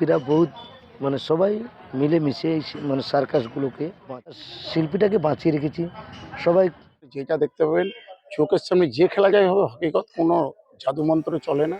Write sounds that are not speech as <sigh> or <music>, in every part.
শিল্পীরা বহুত মানে সবাই মিলেমিশে এই মানে সার্কাসগুলোকে শিল্পীটাকে বাঁচিয়ে রেখেছি। সবাই যেটা দেখতে পাবেন, চোখের সামনে যে খেলা যায় হবে, হকিকত কোনো জাদুমন্ত্র চলে না।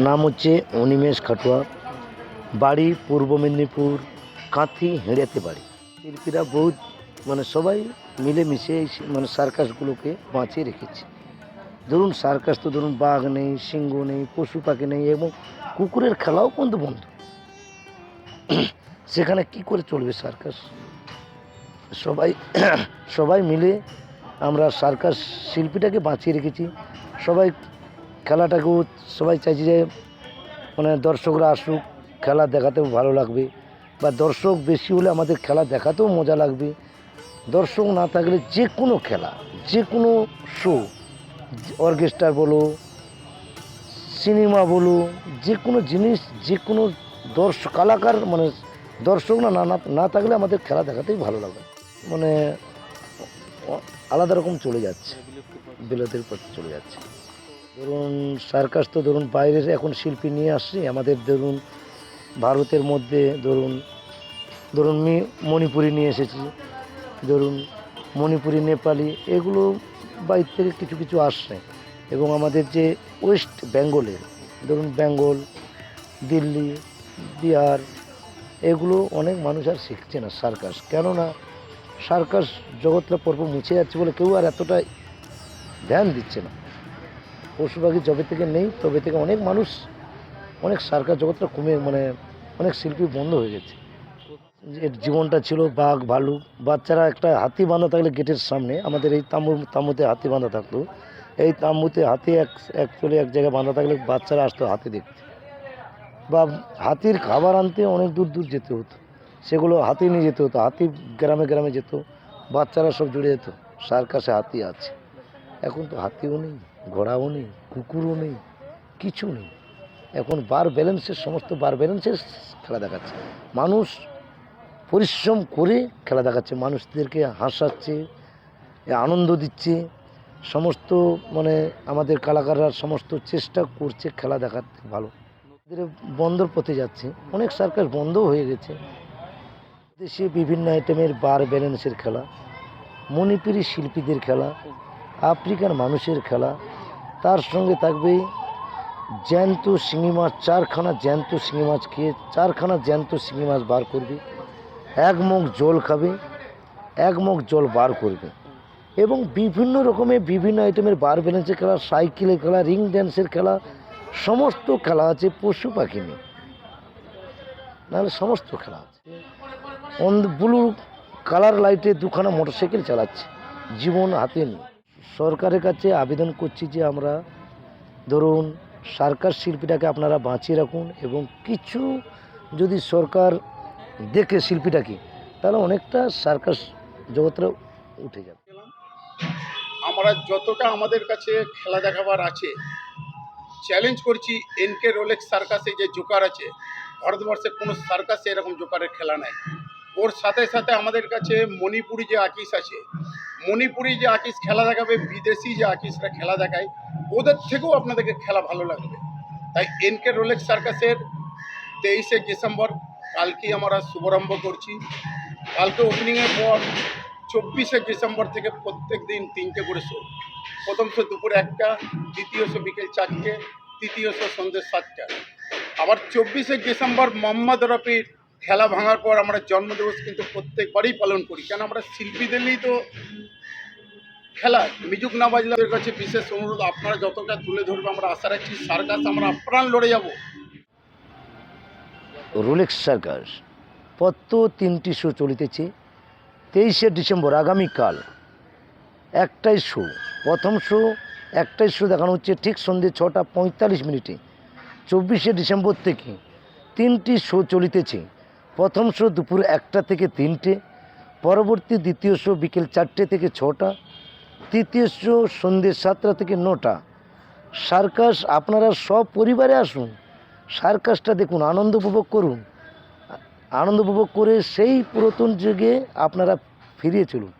নাম হচ্ছে অনিমেষ খাটুয়া। বাড়ি পূর্ব মেদিনীপুর, কাঁথি হেঁড়েতে বাড়ি। শিল্পীরা বহুত মানে সবাই মিলেমিশে এই মানে সার্কাসগুলোকে বাঁচিয়ে রেখেছে। ধরুন সার্কাস তো ধরুন বাঘ নেই, সিংহ নেই, পশু পাখি নেই এবং কুকুরের খেলাও পর্যন্ত বন্ধ। <clears throat> সেখানে কি করে চলবে সার্কাস? সবাই <clears throat> সবাই মিলে আমরা সার্কাস শিল্পীটাকে বাঁচিয়ে রেখেছি। সবাই খেলাটাকেও সবাই চাইছে যে মানে দর্শকরা আসুক, খেলা দেখাতেও ভালো লাগবে বা দর্শক বেশি হলে আমাদের খেলা দেখাতেও মজা লাগবে। দর্শক না থাকলে যে কোনো খেলা, যে কোনো শো অর্কেস্ট্রা বলো সিনেমা বলো, যে কোনো জিনিস, যে কোনো দর্শক কালাকার মানে দর্শক না না থাকলে আমাদের খেলা দেখাতেই ভালো লাগে মানে আলাদা রকম চলে যাচ্ছে, বিরতির পথে চলে যাচ্ছে। ধরুন সার্কাস তো ধরুন বাইরের এখন শিল্পী নিয়ে আসছি, আমাদের ধরুন ভারতের মধ্যে ধরুন ধরুন মি, মণিপুরি নিয়ে এসেছি, ধরুন মণিপুরি, নেপালি, এগুলো বাইর থেকে কিছু কিছু আসছে। এবং আমাদের যে ওয়েস্ট বেঙ্গলের ধরুন বেঙ্গল, দিল্লি, বিহার, এগুলো অনেক মানুষ আর শিখছে না সার্কাস কেননা সার্কাস জগৎটা পর্ব মুছে যাচ্ছে বলে কেউ আর এতটা ধ্যান দিচ্ছে না। পশু পাখি যবে থেকে নেই, তবে থেকে অনেক মানুষ, অনেক সার্কাস জগৎটা কমে মানে অনেক শিল্পী বন্ধ হয়ে গেছে। এর জীবনটা ছিল বাঘ ভালুক বাচ্চারা একটা হাতি বাঁধা থাকলে গেটের সামনে, আমাদের এই তাম্বু, তাম্বুতে হাতি বাঁধা থাকতো। এই তাম্বুতে হাতি এক অ্যাকচুয়ালি এক জায়গায় বাঁধা থাকলে বাচ্চারা আসতো হাতি দেখতে। বা হাতির খাবার আনতে অনেক দূর দূর যেতে হতো। সেগুলো হাতি নিয়ে যেতে হতো, হাতি গ্রামে গ্রামে যেত, বাচ্চারা সব জুড়ে যেত সার্কাসে হাতি আছে। এখন তো হাতিও নেই। ঘোড়াও নেই, কুকুরও নেই, কিছু নেই। এখন বার ব্যালেন্সের সমস্ত বার ব্যালেন্সের খেলা দেখাচ্ছে। মানুষ পরিশ্রম করে খেলা দেখাচ্ছে, মানুষদেরকে হাসাচ্ছে, আনন্দ দিচ্ছে। সমস্ত মানে আমাদের কালাকাররা সমস্ত চেষ্টা করছে খেলা দেখাতে ভালো। ধীরে বন্ধর পথে যাচ্ছে, অনেক সার্কাস বন্ধও হয়ে গেছে। দেশে বিভিন্ন আইটেমের বার ব্যালেন্সের খেলা, মণিপুরি শিল্পীদের খেলা, আফ্রিকার মানুষের খেলা তার সঙ্গে থাকবে জ্যান্ত শিঙি মাছ, চারখানা জ্যান্ত শিঙি মাছ খেয়ে চারখানা জ্যান্ত শিঙি মাছ বার করবে। এক মুখ জল খাবে, এক মুখ জল বার করবে। এবং বিভিন্ন রকমের বিভিন্ন আইটেমের বার ব্যালেন্সের খেলা, সাইকেলের খেলা রিং ড্যান্সের খেলা, সমস্ত খেলা আছে পশু পাখি নিয়ে। নাহলে সমস্ত খেলা আছে। অন ব্লু কালার লাইটে দুখানা মোটরসাইকেল চালাচ্ছে, জীবন হাতে নিয়ে। সরকারের কাছে আবেদন করছি যে আমরা ধরুন সার্কাস শিল্পীটাকে আপনারা বাঁচিয়ে রাখুন এবং কিছু যদি সরকার দেখে শিল্পীটাকে, তাহলে অনেকটা সার্কাস জগৎটা উঠে যাবে। আমরা যতটা আমাদের কাছে খেলা দেখাবার আছে চ্যালেঞ্জ করছি এনকে রোলেক্স সার্কাসে যে জোকার আছে ভারতবর্ষের কোনো সার্কাসে এরকম জোকারের খেলা নাই। ওর সাথে সাথে আমাদের কাছে মণিপুরি যে আকিস আছে মণিপুরি যে আকিস খেলা দেখাবে, বিদেশি যে আকিসরা খেলা দেখায়, ওদের থেকেও আপনাদেরকে খেলা ভালো লাগবে। তাই এনকে রোলেক্স সার্কাসের তেইশে ডিসেম্বর কালকেই আমরা শুভারম্ভ করছি। কালকে ওপেনিংয়ের পর, চব্বিশে ডিসেম্বর থেকে প্রত্যেক দিন তিনটে করে শো প্রথম শো দুপুরে একটা, দ্বিতীয় শো বিকেল চারটে, তৃতীয় শো সন্ধ্যে সাতটা। আবার চব্বিশে ডিসেম্বর মোহাম্মদ রফির খেলা ভাঙার পর আমরা জন্মদিবস কিন্তু প্রত্যেকবারই পালন করি। কেন আমরা শিল্পীদেরই তো খেলা। মিজুক না বাজলে ওদের কাছে বিশেষ অনুরোধ, আপনারা যতটা তুলে ধরবে আমরা আশা রাখছি সার্কাস আমরা আপ্রাণ লড়ে যাব। রোলেক্স সার্কাস পত্র তিনটি শো চলিতেছে তেইশে ডিসেম্বর, আগামীকাল। একটাই শো, প্রথম শো, একটাই শো দেখানো হচ্ছে ঠিক সন্ধ্যে ছটা পঁয়তাল্লিশ মিনিটে, চব্বিশে ডিসেম্বর থেকে তিনটি শো চলিতেছে। প্রথম শো দুপুর একটা থেকে তিনটে, পরবর্তী দ্বিতীয় শো বিকেল চারটে থেকে ছটা, তৃতীয় শো সন্ধ্যে সাতটা থেকে নটা। সার্কাস, আপনারা সব পরিবারে আসুন, সার্কাসটা দেখুন, আনন্দ উপভোগ করুন। আনন্দ উপভোগ করে সেই পুরাতন যুগে আপনারা ফিরিয়ে চলুন।